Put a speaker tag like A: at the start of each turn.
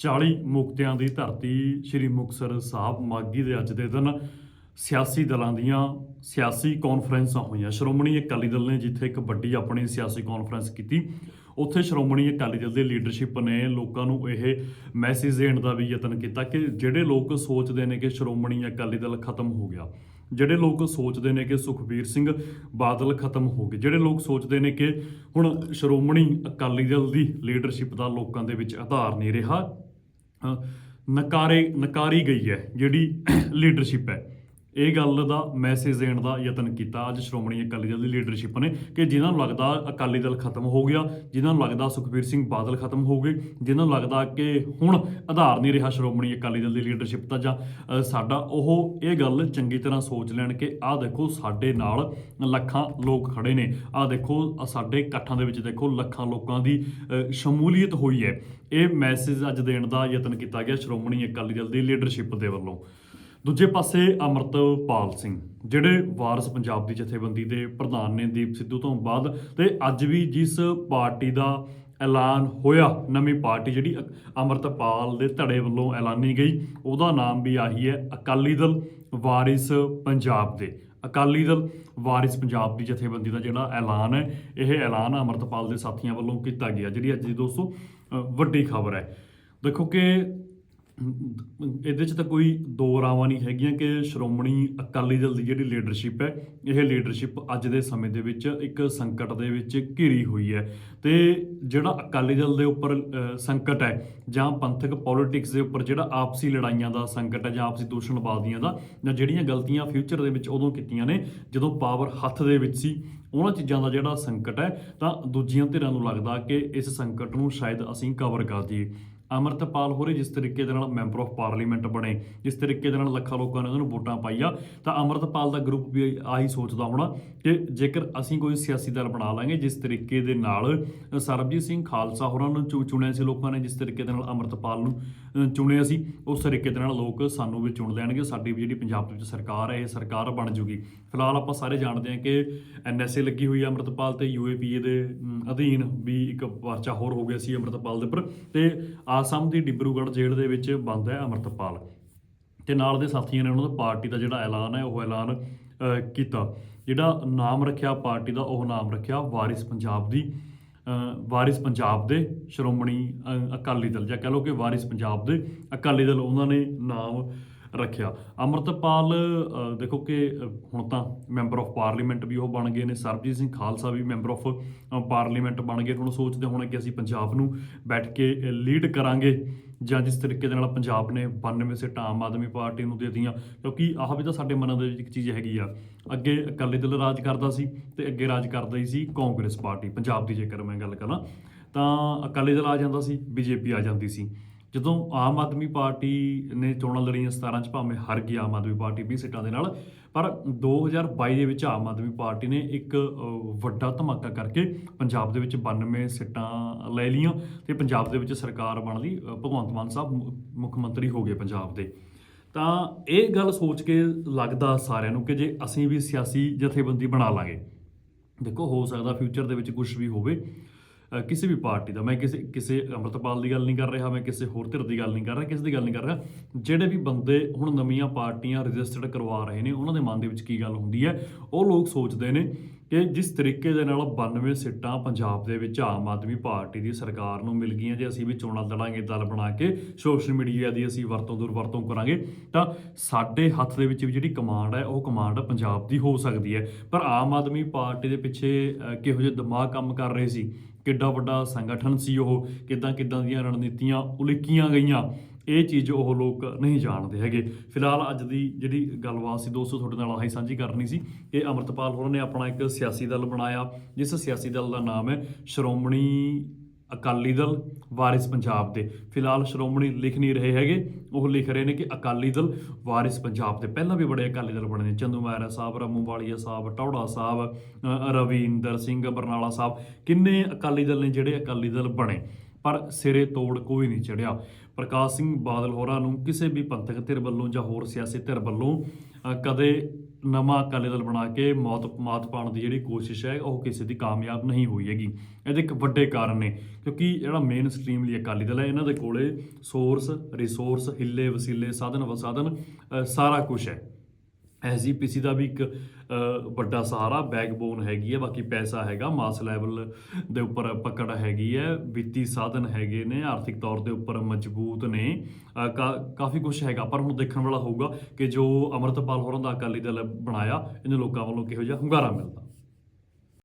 A: 40 ਮੁਕਤਿਆਂ ਦੀ ਧਰਤੀ ਸ੍ਰੀ ਮੁਕਤਸਰ ਸਾਹਿਬ ਮਾਗੀ ਦੇ ਅੱਜ ਦੇ ਦਿਨ ਸਿਆਸੀ ਦਲਾਂ ਦੀਆਂ ਸਿਆਸੀ ਕਾਨਫਰੰਸਾਂ ਹੋਈਆਂ। ਸ਼੍ਰੋਮਣੀ ਅਕਾਲੀ ਦਲ ਨੇ ਜਿੱਥੇ ਇੱਕ ਵੱਡੀ ਆਪਣੀ ਸਿਆਸੀ ਕਾਨਫਰੰਸ ਕੀਤੀ, ਉੱਥੇ ਸ਼੍ਰੋਮਣੀ ਅਕਾਲੀ ਦਲ ਦੀ ਲੀਡਰਸ਼ਿਪ ਨੇ ਲੋਕਾਂ ਨੂੰ ਇਹ ਮੈਸੇਜ ਦੇਣ ਦਾ ਵੀ ਯਤਨ ਕੀਤਾ ਕਿ ਜਿਹੜੇ ਲੋਕ ਸੋਚਦੇ ਨੇ ਕਿ ਸ਼੍ਰੋਮਣੀ ਅਕਾਲੀ ਦਲ ਖਤਮ ਹੋ ਗਿਆ, ਜਿਹੜੇ ਲੋਕ ਸੋਚਦੇ ਨੇ ਕਿ ਸੁਖਬੀਰ ਸਿੰਘ ਬਾਦਲ ਖਤਮ ਹੋ ਗਏ, ਜਿਹੜੇ ਲੋਕ ਸੋਚਦੇ ਨੇ ਕਿ ਹੁਣ ਸ਼੍ਰੋਮਣੀ ਅਕਾਲੀ ਦਲ ਦੀ ਲੀਡਰਸ਼ਿਪ ਦਾ ਲੋਕਾਂ ਦੇ ਵਿੱਚ ਆਧਾਰ ਨਹੀਂ ਰਿਹਾ ਨਕਾਰੇ ਨਕਾਰੀ ਗਈ ਹੈ ਜਿਹੜੀ ਲੀਡਰਸ਼ਿਪ ਹੈ। ਇਹ ਗੱਲ ਦਾ ਮੈਸੇਜ ਦੇਣ ਦਾ ਯਤਨ ਕੀਤਾ। ਅੱਜ ਸ਼੍ਰੋਮਣੀ ਅਕਾਲੀ ਦਲ ਦੀ ਲੀਡਰਸ਼ਿਪ ਨੇ ਕਿ ਜਿਨ੍ਹਾਂ ਨੂੰ ਲੱਗਦਾ ਅਕਾਲੀ ਦਲ ਖਤਮ ਹੋ ਗਿਆ, ਜਿਨ੍ਹਾਂ ਨੂੰ ਲੱਗਦਾ ਸੁਖਬੀਰ ਸਿੰਘ ਬਾਦਲ ਖਤਮ ਹੋ ਗਏ, ਜਿਨ੍ਹਾਂ ਨੂੰ ਲੱਗਦਾ ਕਿ ਹੁਣ ਆਧਾਰ ਨਹੀਂ ਰਿਹਾ ਸ਼੍ਰੋਮਣੀ ਅਕਾਲੀ ਦਲ ਦੀ ਲੀਡਰਸ਼ਿਪ ਦਾ ਜਾਂ ਸਾਡਾ, ਉਹ ਇਹ ਗੱਲ ਚੰਗੀ ਤਰ੍ਹਾਂ ਸੋਚ ਲੈਣ ਕਿ ਆਹ ਦੇਖੋ ਸਾਡੇ ਨਾਲ ਲੱਖਾਂ ਲੋਕ ਖੜੇ ਨੇ। ਆਹ ਦੇਖੋ ਸਾਡੇ ਇਕੱਠਾਂ ਦੇ ਵਿੱਚ ਦੇਖੋ ਲੱਖਾਂ ਲੋਕਾਂ ਦੀ ਸ਼ਮੂਲੀਅਤ ਹੋਈ ਹੈ। ਇਹ ਮੈਸੇਜ ਅੱਜ ਦੇਣ ਦਾ ਯਤਨ ਕੀਤਾ ਗਿਆ ਸ਼੍ਰੋਮਣੀ ਅਕਾਲੀ ਦਲ ਦੀ ਲੀਡਰਸ਼ਿਪ ਦੇ ਵੱਲੋਂ। ਦੂਜੇ ਪਾਸੇ ਅਮਰਤਪਾਲ ਸਿੰਘ ਜਿਹੜੇ ਵਾਰਸ ਪੰਜਾਬ ਦੀ ਜਥੇਬੰਦੀ ਦੇ ਪ੍ਰਧਾਨ ਨੇ ਦੀਪ ਸਿੱਧੂ ਤੋਂ ਬਾਅਦ ਤੇ ਅੱਜ ਵੀ ਜਿਸ ਪਾਰਟੀ ਦਾ ਐਲਾਨ ਹੋਇਆ ਨਵੀਂ ਪਾਰਟੀ ਜਿਹੜੀ ਅ- ਅਮਰਤਪਾਲ ਦੇ ਧੜੇ ਵੱਲੋਂ ਐਲਾਨੀ ਗਈ ਉਹਦਾ ਨਾਮ ਵੀ ਆਹੀ ਹੈ ਅਕਾਲੀ ਦਲ ਵਾਰਿਸ ਪੰਜਾਬ ਦੇ। ਅਕਾਲੀ ਦਲ ਵਾਰਿਸ ਪੰਜਾਬ ਦੀ ਜਥੇਬੰਦੀ ਦਾ ਜਿਹੜਾ ਐਲਾਨ ਹੈ ਇਹ ਐਲਾਨ ਅਮਰਤਪਾਲ ਦੇ ਸਾਥੀਆਂ ਵੱਲੋਂ ਕੀਤਾ ਗਿਆ ਜਿਹੜੀ ਅੱਜ ਦੀ ਦੋਸਤੋ ਅ, ਵੱਡੀ ਖਬਰ ਹੈ। ਦੇਖੋ ਕਿ ਇਹਦੇ 'ਚ ਤਾਂ ਕੋਈ ਦੋ ਰਾਵਾਂ ਨਹੀਂ ਹੈਗੀਆਂ ਕਿ ਸ਼੍ਰੋਮਣੀ ਅਕਾਲੀ ਦਲ ਦੀ ਜਿਹੜੀ ਲੀਡਰਸ਼ਿਪ ਹੈ, ਇਹ ਲੀਡਰਸ਼ਿਪ ਅੱਜ ਦੇ ਸਮੇਂ ਦੇ ਵਿੱਚ ਇੱਕ ਸੰਕਟ ਦੇ ਵਿੱਚ ਘਿਰੀ ਹੋਈ ਹੈ। ਤੇ ਜਿਹੜਾ ਅਕਾਲੀ ਦਲ ਦੇ ਉੱਪਰ ਸੰਕਟ ਹੈ ਜਾਂ ਪੰਥਕ ਪੋਲਿਟਿਕਸ ਦੇ ਉੱਪਰ ਜਿਹੜਾ ਆਪਸੀ ਲੜਾਈਆਂ ਦਾ ਸੰਕਟ ਹੈ ਜਾਂ ਆਪਸੀ ਦੂਸ਼ਣਬਾਜ਼ੀਆਂ ਦਾ ਜਾਂ ਜਿਹੜੀਆਂ ਗਲਤੀਆਂ ਫਿਊਚਰ ਦੇ ਵਿੱਚ ਉਦੋਂ ਕੀਤੀਆਂ ਨੇ, ਜਦੋਂ ਪਾਵਰ ਹੱਥ ਦੇ ਵਿੱਚ ਸੀ, ਉਹਨਾਂ ਚੀਜ਼ਾਂ ਦਾ ਜਿਹੜਾ ਸੰਕਟ ਹੈ, ਤਾਂ ਦੂਜੀਆਂ ਧਿਰਾਂ ਨੂੰ ਲੱਗਦਾ ਕਿ ਇਸ ਸੰਕਟ ਨੂੰ ਸ਼ਾਇਦ ਅਸੀਂ ਕਵਰ ਕਰ ਦਈਏ। ਅਮਰਤਪਾਲ ਹੋਰੇ ਜਿਸ ਤਰੀਕੇ ਦੇ ਨਾਲ ਮੈਂਬਰ ਆਫ ਪਾਰਲੀਮੈਂਟ ਬਣੇ, ਜਿਸ ਤਰੀਕੇ ਦੇ ਨਾਲ ਲੱਖਾਂ ਲੋਕਾਂ ਨੇ ਉਹਨਾਂ ਨੂੰ ਵੋਟਾਂ ਪਾਈਆਂ, ਤਾਂ ਅਮਰਤਪਾਲ ਦਾ ਗਰੁੱਪ ਵੀ ਆਹੀ ਸੋਚਦਾ ਹੋਣਾ ਕਿ ਜੇਕਰ ਅਸੀਂ ਕੋਈ ਸਿਆਸੀ ਦਲ ਬਣਾ ਲਾਂਗੇ, ਜਿਸ ਤਰੀਕੇ ਦੇ ਨਾਲ ਸਰਬਜੀਤ ਸਿੰਘ ਖਾਲਸਾ ਹੋਰਾਂ ਨੂੰ ਚੁ- ਚੁਣਿਆ ਸੀ ਲੋਕਾਂ ਨੇ, ਜਿਸ ਤਰੀਕੇ ਦੇ ਨਾਲ ਅਮਰਤਪਾਲ ਨੂੰ ਚੁਣਿਆ ਸੀ, ਉਸ ਤਰੀਕੇ ਦੇ ਨਾਲ ਲੋਕ ਸਾਨੂੰ ਵੀ ਚੁਣ ਲੈਣਗੇ, ਸਾਡੀ ਵੀ ਜਿਹੜੀ ਪੰਜਾਬ ਦੇ ਵਿੱਚ ਸਰਕਾਰ ਹੈ, ਇਹ ਸਰਕਾਰ ਬਣ ਜੂਗੀ। ਫਿਲਹਾਲ ਆਪਾਂ ਸਾਰੇ ਜਾਣਦੇ ਹਾਂ ਕਿ ਐਨਐਸਏ ਲੱਗੀ ਹੋਈ ਹੈ ਅਮਰਤਪਾਲ ਤੇ ਯੂਏਪੀਏ ਦੇ ਅਧੀਨ ਵੀ ਇੱਕ ਪਰਚਾ ਹੋਰ ਹੋ ਗਿਆ ਸੀ ਅਮਰਤਪਾਲ ਦੇ ਉੱਪਰ ਤੇ ਆਸਾਮ ਦੀ ਡਿਬਰੂਗੜ੍ਹ ਜੇਲ੍ਹ ਦੇ ਵਿੱਚ ਬੰਦ ਹੈ ਅਮਰਤਪਾਲ। ਤੇ ਨਾਲ ਦੇ ਸਾਥੀਆਂ ਨੇ ਉਹਨਾਂ ਦਾ ਪਾਰਟੀ ਦਾ ਜਿਹੜਾ ਐਲਾਨ ਹੈ, ਉਹ ਐਲਾਨ ਕੀਤਾ। ਜਿਹੜਾ ਨਾਮ ਰੱਖਿਆ ਪਾਰਟੀ ਦਾ, ਉਹ ਨਾਮ ਰੱਖਿਆ ਵਾਰਿਸ ਪੰਜਾਬ ਦੀ ਵਾਰਿਸ ਪੰਜਾਬ ਦੇ ਸ਼੍ਰੋਮਣੀ ਅਕਾਲੀ ਦਲ। ਜਾਂ ਕਹ ਲਓ ਕਿ ਵਾਰਿਸ ਪੰਜਾਬ ਦੇ ਅਕਾਲੀ ਦਲ, ਉਹਨਾਂ ਨੇ ਨਾਮ ਰੱਖਿਆ। ਅਮਰਤਪਾਲ ਦੇਖੋ ਕਿ ਹੁਣ ਤਾਂ ਮੈਂਬਰ ਆਫ ਪਾਰਲੀਮੈਂਟ ਵੀ ਉਹ ਬਣ ਗਏ ਨੇ। ਸਰਬਜੀਤ ਸਿੰਘ ਖਾਲਸਾ ਵੀ ਮੈਂਬਰ ਆਫ ਪਾਰਲੀਮੈਂਟ ਬਣ ਗਏ। ਹੁਣ ਸੋਚਦੇ ਹੋਣਾ ਕਿ ਅਸੀਂ ਪੰਜਾਬ ਨੂੰ ਬੈਠ ਕੇ ਲੀਡ ਕਰਾਂਗੇ ਜਾਂ ਜਿਸ ਤਰੀਕੇ ਦੇ ਨਾਲ ਪੰਜਾਬ ਨੇ 92 ਸੀਟਾਂ ਆਮ ਆਦਮੀ ਪਾਰਟੀ ਨੂੰ ਦੇ ਦਿੱਤੀਆਂ। ਕਿਉਂਕਿ ਆਹ ਵੀ ਤਾਂ ਸਾਡੇ ਮਨਾਂ ਦੇ ਵਿੱਚ ਇੱਕ ਚੀਜ਼ ਹੈਗੀ ਆ। ਅੱਗੇ ਅਕਾਲੀ ਦਲ ਰਾਜ ਕਰਦਾ ਸੀ ਤੇ ਅੱਗੇ ਰਾਜ ਕਰਦਾ ਹੀ ਸੀ ਕਾਂਗਰਸ ਪਾਰਟੀ, ਪੰਜਾਬ ਦੀ ਜੇਕਰ ਮੈਂ ਗੱਲ ਕਰਾਂ। ਤਾਂ ਅਕਾਲੀ ਦਲ ਆ ਜਾਂਦਾ ਸੀ, ਬੀਜੇਪੀ ਆ ਜਾਂਦੀ ਸੀ। ਜਦੋਂ ਆਮ ਆਦਮੀ ਪਾਰਟੀ ਨੇ ਚੋਣਾਂ ਲੜੀਆਂ 17 ਚ ਭਾਵੇਂ ਹਾਰ ਗਈ ਆਮ ਆਦਮੀ ਪਾਰਟੀ 20 ਸੀਟਾਂ ਦੇ ਨਾਲ, ਪਰ 2022 ਦੇ ਵਿੱਚ ਆਮ ਆਦਮੀ ਪਾਰਟੀ ਨੇ ਇੱਕ ਵੱਡਾ ਧਮਾਕਾ ਕਰਕੇ ਪੰਜਾਬ ਦੇ ਵਿੱਚ 92 ਸੀਟਾਂ ਲੈ ਲਈਆਂ ਤੇ ਪੰਜਾਬ ਦੇ ਵਿੱਚ ਸਰਕਾਰ ਬਣ ਲਈ ਭਗਵੰਤ ਮਾਨ ਸਾਹਿਬ ਮੁ- ਮੁੱਖ ਮੰਤਰੀ ਹੋ ਗਏ ਪੰਜਾਬ ਦੇ। ਤਾਂ ਇਹ ਗੱਲ ਸੋਚ ਕੇ ਲੱਗਦਾ ਸਾਰਿਆਂ ਨੂੰ ਕਿ ਜੇ ਅਸੀਂ ਵੀ ਸਿਆਸੀ ਜਥੇਬੰਦੀ ਬਣਾ ਲਾਂਗੇ, ਦੇਖੋ ਹੋ ਸਕਦਾ ਫਿਊਚਰ ਦੇ ਵਿੱਚ ਕੁਝ ਵੀ ਹੋਵੇ ਕਿਸੇ ਵੀ ਪਾਰਟੀ ਦਾ, ਮੈਂ ਕਿਸੇ ਕਿਸੇ ਅੰਮ੍ਰਿਤਪਾਲ ਦੀ ਗੱਲ ਨਹੀਂ ਕਰ ਰਿਹਾ, ਮੈਂ ਕਿਸੇ ਹੋਰ ਧਿਰ ਦੀ ਗੱਲ ਨਹੀਂ ਕਰ ਰਿਹਾ, ਕਿਸੇ ਦੀ ਗੱਲ ਨਹੀਂ ਕਰ ਰਿਹਾ, ਜਿਹੜੇ ਵੀ ਬੰਦੇ ਹੁਣ ਨਵੀਆਂ ਪਾਰਟੀਆਂ ਰਜਿਸਟਰਡ ਕਰਵਾ ਰਹੇ ਨੇ, ਉਹਨਾਂ ਦੇ ਮਨ ਦੇ ਵਿੱਚ ਕੀ ਗੱਲ ਹੁੰਦੀ ਹੈ? ਉਹ ਲੋਕ ਸੋਚਦੇ ਨੇ ਕਿ ਜਿਸ ਤਰੀਕੇ ਦੇ ਨਾਲ 92 ਸੀਟਾਂ ਪੰਜਾਬ ਦੇ ਵਿੱਚ ਆਮ ਆਦਮੀ ਪਾਰਟੀ ਦੀ ਸਰਕਾਰ ਨੂੰ ਮਿਲ ਗਈਆਂ, ਜੇ ਅਸੀਂ ਵੀ ਚੋਣਾਂ ਲੜਾਂਗੇ, ਦਲ ਬਣਾ ਕੇ ਸੋਸ਼ਲ ਮੀਡੀਆ ਦੀ ਅਸੀਂ ਵਰਤੋਂ ਦੁਰਵਰਤੋਂ ਕਰਾਂਗੇ, ਤਾਂ ਸਾਡੇ ਹੱਥ ਦੇ ਵਿੱਚ ਵੀ ਜਿਹੜੀ ਕਮਾਂਡ ਹੈ, ਉਹ ਕਮਾਂਡ ਪੰਜਾਬ ਦੀ ਹੋ ਸਕਦੀ ਹੈ। ਪਰ ਆਮ ਆਦਮੀ ਪਾਰਟੀ ਦੇ ਪਿੱਛੇ ਕਿਹੋ ਜਿਹੇ ਦਿਮਾਗ ਕੰਮ ਕਰ ਰਹੇ ਸੀ? ਕਿੱਡਾ ਵੱਡਾ ਸੰਗਠਨ ਸੀ ਉਹ, ਕਿੱਦਾਂ ਕਿੱਦਾਂ ਦੀਆਂ ਰਣਨੀਤੀਆਂ ਉਲੀਕੀਆਂ ਗਈਆਂ, ਇਹ ਚੀਜ਼ ਉਹ ਲੋਕ ਨਹੀਂ ਜਾਣਦੇ ਹੈਗੇ। ਫਿਲਹਾਲ ਅੱਜ ਦੀ ਜਿਹੜੀ ਗੱਲਬਾਤ ਸੀ, ਦੋਸਤੋ, ਤੁਹਾਡੇ ਨਾਲ ਆਹੀ ਸਾਂਝੀ ਕਰਨੀ ਸੀ। ਕਿ ਅਮਰਤਪਾਲ ਹੋਰਾਂ ਨੇ ਆਪਣਾ ਇੱਕ ਸਿਆਸੀ ਦਲ ਬਣਾਇਆ, ਜਿਸ ਸਿਆਸੀ ਦਲ ਦਾ ਨਾਮ ਹੈ ਸ਼੍ਰੋਮਣੀ ਅਕਾਲੀ ਦਲ, ਵਾਰਿਸ ਪੰਜਾਬ ਦੇ। ਫਿਲਹਾਲ ਸ਼੍ਰੋਮਣੀ ਲਿਖ ਨਹੀਂ ਰਹੇ ਹੈਗੇ। ਉਹ ਲਿਖ ਰਹੇ ਨੇ ਕਿ ਅਕਾਲੀ ਦਲ, ਵਾਰਿਸ ਪੰਜਾਬ ਦੇ। ਪਹਿਲਾਂ ਵੀ ਬੜੇ ਅਕਾਲੀ ਦਲ ਬਣੇ ਨੇ। ਚੰਦੂ ਮਹਿਰਾ ਸਾਹਿਬ, ਰਾਮੂ ਵਾਲੀਆ ਸਾਹਿਬ, ਟੌੜਾ ਸਾਹਿਬ ਰਵਿੰਦਰ ਸਿੰਘ, ਬਰਨਾਲਾ ਸਾਹਿਬ। ਕਿੰਨੇ ਅਕਾਲੀ ਦਲ ਨੇ ਜਿਹੜੇ ਅਕਾਲੀ ਦਲ ਬਣੇ? ਪਰ ਸਿਰੇ ਤੋੜ ਕੋਈ ਨਹੀਂ ਚੜਿਆ। ਪ੍ਰਕਾਸ਼ ਸਿੰਘ ਬਾਦਲ ਹੋਰਾਂ ਨੂੰ ਕਿਸੇ ਵੀ ਪੰਥਕ ਧਿਰ ਵੱਲੋਂ ਜਾਂ ਹੋਰ ਸਿਆਸੀ ਧਿਰ ਵੱਲੋਂ ਕਦੇ ਨਵਾਂ ਅਕਾਲੀ ਦਲ ਬਣਾ ਕੇ ਮੌਤ ਮਾਤ ਪਾਉਣ ਦੀ ਜਿਹੜੀ ਕੋਸ਼ਿਸ਼ ਹੈ ਉਹ ਕਿਸੇ ਦੀ ਕਾਮਯਾਬ ਨਹੀਂ ਹੋਈ ਹੈਗੀ। ਇਹਦੇ ਇੱਕ ਵੱਡੇ ਕਾਰਨ ਨੇ ਕਿਉਂਕਿ ਜਿਹੜਾ ਮੇਨ ਸਟ੍ਰੀਮਲੀ ਅਕਾਲੀ ਦਲ ਹੈ ਇਹਨਾਂ ਦੇ ਕੋਲੇ ਸੋਰਸ ਰਿਸੋਰਸ ਹਿੱਲੇ ਵਸੀਲੇ ਸਾਧਨ ਵਸਾਧਨ ਅ, ਸਾਰਾ ਕੁਝ ਹੈ। ਐਸਜੀਪੀਸੀ ਦਾ ਵੀ ਇੱਕ ਵੱਡਾ ਸਹਾਰਾ ਬੈਕਬੋਨ ਹੈਗੀ ਹੈ, ਬਾਕੀ ਪੈਸਾ ਹੈਗਾ ਮਾਸ ਲੈਵਲ ਦੇ ਉੱਪਰ ਪਕੜ ਹੈਗੀ ਹੈ, ਵਿੱਤੀ ਸਾਧਨ ਹੈਗੇ ਨੇ, ਆਰਥਿਕ ਤੌਰ ਦੇ ਉੱਪਰ ਮਜ਼ਬੂਤ ਨੇ ਕਾ- ਕਾਫੀ ਕੁਝ ਹੈਗਾ, ਪਰ ਹੁਣ ਦੇਖਣ ਵਾਲਾ ਹੋਊਗਾ ਕਿ ਜੋ ਅਮਰਤਪਾਲ ਹੋਰਾਂ ਦਾ ਅਕਾਲੀ ਦਲ ਬਣਾਇਆ, ਇਹਨੂੰ ਲੋਕਾਂ ਵੱਲੋਂ ਕਿਹੋ ਜਿਹਾ ਹੁੰਗਾਰਾ ਮਿਲਦਾ।